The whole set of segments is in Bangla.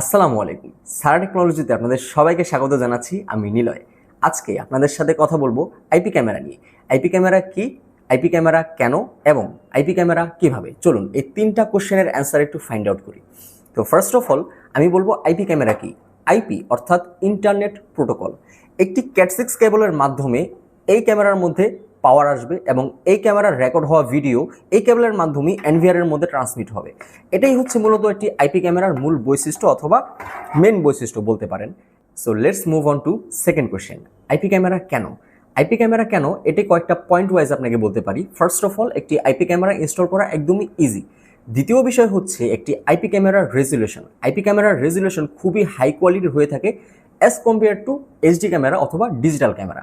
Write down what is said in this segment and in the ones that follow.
আসসালামু আলাইকুম। সারা টেকনোলজিতে আপনাদের সবাইকে স্বাগত জানাচ্ছি আমি নিলয়। আজকে আপনাদের সাথে কথা বলব আইপি ক্যামেরা নিয়ে। আইপি ক্যামেরা কি? আইপি ক্যামেরা কেন? এবং আইপি ক্যামেরা কীভাবে? চলুন এই তিনটা কোশ্চেনের অ্যান্সার একটু ফাইন্ড আউট করি। তো ফার্স্ট অফ অল আমি বলব আইপি ক্যামেরা কি? আইপি অর্থাৎ ইন্টারনেট প্রোটোকল। একটি ক্যাটসিক্স কেবলের মাধ্যমে এই ক্যামেরার মধ্যে পাওয়ার আসবে এবং এই ক্যামেরার রেকর্ড হওয়া ভিডিও এই কেবলের মাধ্যমেই এনভিআরের মধ্যে ট্রান্সমিট হবে। এটাই হচ্ছে মূলত একটি আইপি ক্যামেরার মূল বৈশিষ্ট্য অথবা মেন বৈশিষ্ট্য বলতে পারেন। So let's move on to second question IP camera কেন? আইপি ক্যামেরা কেন? এটি কয়েকটা পয়েন্ট ওয়াইজ আপনাকে বলতে পারি। ফার্স্ট অফ অল একটি আইপি ক্যামেরা ইনস্টল করা একদমই ইজি দ্বিতীয় বিষয় হচ্ছে একটি আইপি ক্যামেরার রেজুলেশন আইপি ক্যামেরার রেজুলেশন খুবই হাই কোয়ালিটির হয়ে থাকে as compare to HD camera অথবা ডিজিটাল ক্যামেরা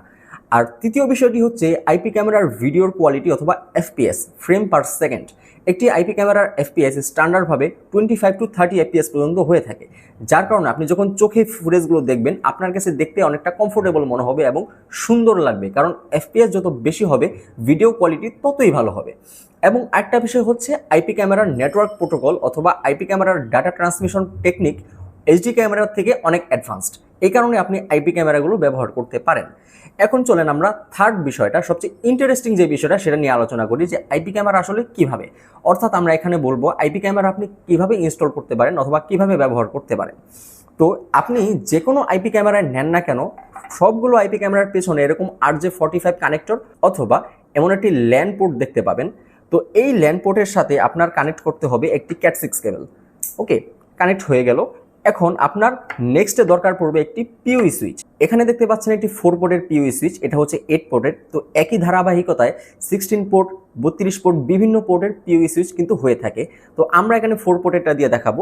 আর তৃতীয় বিষয়টি হচ্ছে আইপি ক্যামেরার ভিডিওর কোয়ালিটি অথবা এফপিএস ফ্রেম পার সেকেন্ড একটি আইপি ক্যামেরার FPS স্ট্যান্ডার্ডভাবে twenty five to thirty FPS পর্যন্ত হয়ে থাকে, যার কারণে আপনি যখন চোখে ফুটেজগুলো দেখবেন, আপনার কাছে দেখতে অনেকটা কমফোর্টেবল মনে হবে এবং সুন্দর লাগবে, কারণ এফপিএস যত বেশি হবে ভিডিও কোয়ালিটি ততই ভালো হবে। এবং একটা বিষয় হচ্ছে আইপি ক্যামেরার নেটওয়ার্ক প্রোটোকল অথবা আইপি ক্যামেরার ডাটা ট্রান্সমিশন টেকনিক এইচডি ক্যামেরার থেকে অনেক অ্যাডভান্সড এই কারণে আপনি আইপি ক্যামেরাগুলো ব্যবহার করতে পারেন। এখন চলেন আমরা থার্ড বিষয়টা, সবচেয়ে ইন্টারেস্টিং যে বিষয়টা, সেটা নিয়ে আলোচনা করি যে আইপি ক্যামেরা আসলে কীভাবে? অর্থাৎ আমরা এখানে বলব আইপি ক্যামেরা আপনি কীভাবে ইনস্টল করতে পারেন অথবা কীভাবে ব্যবহার করতে পারেন। তো আপনি যে কোনো আইপি ক্যামেরায় নেন না কেন, সবগুলো আইপি ক্যামেরার পেছনে এরকম R J forty five connector অথবা এমন একটি ল্যান্ড পোর্ট দেখতে পাবেন। তো এই ল্যান্ড পোর্টের সাথে আপনার কানেক্ট করতে হবে একটি cat six cable okay connect হয়ে গেল। এখন আপনার নেক্সটে দরকার পড়বে একটি পিউই সুইচ এখানে দেখতে পাচ্ছেন একটি ফোর পোর্টের পিউই সুইচ এটা হচ্ছে এইট পোর্টের তো একই ধারাবাহিকতায় সিক্সটিন পোর্ট বত্রিশ পোর্ট বিভিন্ন পোর্টের পিউই সুইচ কিন্তু হয়ে থাকে। তো আমরা এখানে ফোর পোর্টেরটা দিয়ে দেখাবো।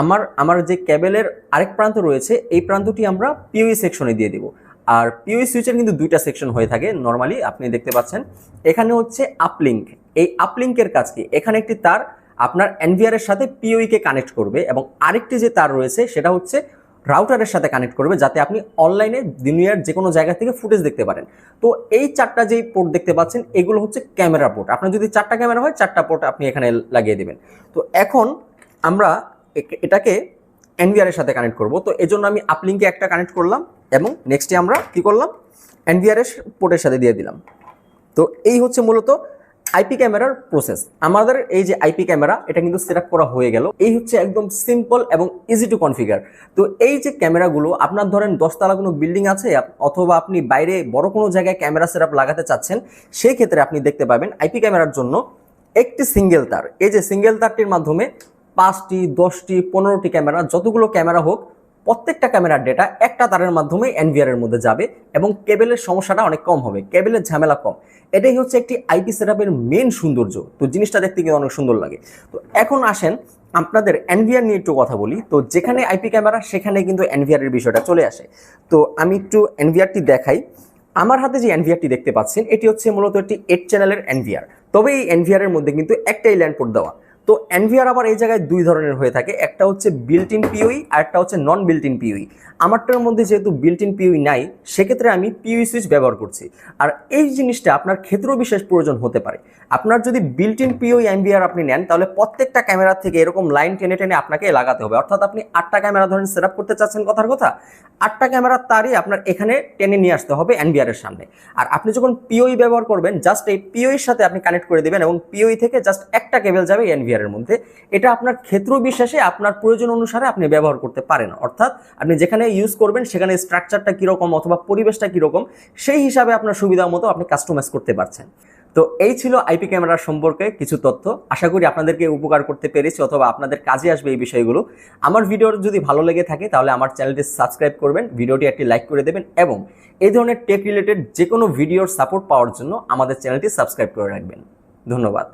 আমার আমার যে ক্যাবেলের আরেক প্রান্ত রয়েছে, এই প্রান্তটি আমরা পিউই সেকশনে দিয়ে দেবো। আর পিউই সুইচের কিন্তু দুইটা সেকশন হয়ে থাকে নর্মালি আপনি দেখতে পাচ্ছেন। এখানে হচ্ছে আপলিঙ্ক এই আপলিঙ্কের কাজ কি? এখানে একটি তার আপনার এনভিআর এর সাথে পিওই কে কানেক্ট করবে এবং আরেকটি যে তার রয়েছে সেটা হচ্ছে রাউটারের সাথে কানেক্ট করবে যাতে আপনি অনলাইনে দুনিয়ার যে কোনো জায়গা থেকে ফুটেজ দেখতে পারেন। তো এই চারটা যেই পোর্ট দেখতে পাচ্ছেন, এগুলো হচ্ছে ক্যামেরা পোর্ট আপনার যদি চারটা ক্যামেরা হয়, চারটা পোর্ট আপনি এখানে লাগিয়ে দেবেন। তো এখন আমরা এটাকে এনভিআর এর সাথে কানেক্ট করব। তো এজন্য আমি আপলিঙ্কে একটা কানেক্ট করলাম এবং নেক্সটে আমরা কি করলাম? এনভিআর এর পোর্টের সাথে দিয়ে দিলাম। তো এই হচ্ছে মূলত আইপি ক্যামেরার প্রসেস আমাদের এই যে আইপি ক্যামেরা এটা কিন্তু সেট করা হয়ে গেল। এই হচ্ছে একদম সিম্পল এবং ইজি টু কনফিগার তো এই যে ক্যামেরাগুলো আপনার ধরেন দশতলা কোনো বিল্ডিং আছে অথবা আপনি বাইরে বড় কোনো জায়গায় ক্যামেরা সেট লাগাতে চাচ্ছেন, সেই ক্ষেত্রে আপনি দেখতে পাবেন আইপি ক্যামেরার জন্য একটি সিঙ্গেল তার। এই যে সিঙ্গেল তারটির মাধ্যমে পাঁচটি, দশটি, পনেরোটি ক্যামেরা যতগুলো ক্যামেরা হোক প্রত্যেকটা ক্যামেরার ডেটা একটা তারের মাধ্যমে এনভিআর এর মধ্যে যাবে এবং কেবেলের সমস্যাটা অনেক কম হবে, কেবেলের ঝামেলা কম। এটাই হচ্ছে একটি আইপি সেটআপের মেন সৌন্দর্য। তো জিনিসটা দেখতে কিন্তু অনেক সুন্দর লাগে। তো এখন আসেন, আপনাদের এনভিআর নিয়ে একটু কথা বলি। তো যেখানে আইপি ক্যামেরা, সেখানে কিন্তু এনভিআর এর বিষয়টা চলে আসে। তো আমি একটু এনভিআরটি দেখাই। আমার হাতে যে এনভিআরটি দেখতে পাচ্ছেন, এটি হচ্ছে মূলত একটি এইট চ্যানেলের এনভিআর তবে এই এনভিআর এর মধ্যে কিন্তু একটাই ল্যান্ড পোর্ট দেওয়া। তো এনভিআর আবার এই জায়গায় দুই ধরনের হয়ে থাকে। একটা হচ্ছে বিল্ট ইন পিউই আর একটা হচ্ছে নন বিল্ট ইন পিউই আমারটার মধ্যে যেহেতু বিল্ট ইন পিউই নাই, সেক্ষেত্রে আমি পিউই সুইচ ব্যবহার করছি। আর এই জিনিসটা আপনার ক্ষেত্রেও বিশেষ প্রয়োজন হতে পারে। আপনার যদি বিল্ট ইন পিওই এনভিআর আপনি নেন, তাহলে প্রত্যেকটা ক্যামেরা থেকে এরকম লাইন টেনে টেনে আপনাকে লাগাতে হবে। অর্থাৎ আপনি আটটা ক্যামেরা ধরেন সেট করতে চাচ্ছেন কথার কথা, আটটা ক্যামেরার তারই আপনার এখানে টেনে নিয়ে আসতে হবে এর সামনে। আর আপনি যখন পিওই ব্যবহার করবেন জাস্ট এই পিওইর সাথে আপনি কানেক্ট করে দেবেন এবং পিওই থেকে জাস্ট একটা কেবল যাবে এনভিআর এর মধ্যে, এটা আপনার ক্ষেত্র বিশেষে আপনার প্রয়োজন অনুসারে আপনি ব্যবহার করতে পারেন। অর্থাৎ আপনি যেখানে ইউজ করবেন, সেখানে স্ট্রাকচারটা কীরকম অথবা পরিবেশটা কীরকম, সেই হিসাবে আপনার সুবিধা মতো আপনি কাস্টমাইজ করতে পারছেন। তো এই ছিল আইপি ক্যামেরার সম্পর্কে কিছু তথ্য। আশা করি আপনাদেরকে উপকার করতে পেরেছি অথবা আপনাদের কাজে আসবে এই বিষয়গুলো। আমার ভিডিও যদি ভালো লেগে থাকে, তাহলে আমার চ্যানেলটি সাবস্ক্রাইব করবেন, ভিডিওটি একটি লাইক করে দেবেন এবং এই ধরনের টেক রিলেটেড যে কোনো ভিডিওর সাপোর্ট পাওয়ার জন্য আমাদের চ্যানেলটি সাবস্ক্রাইব করে রাখবেন। ধন্যবাদ।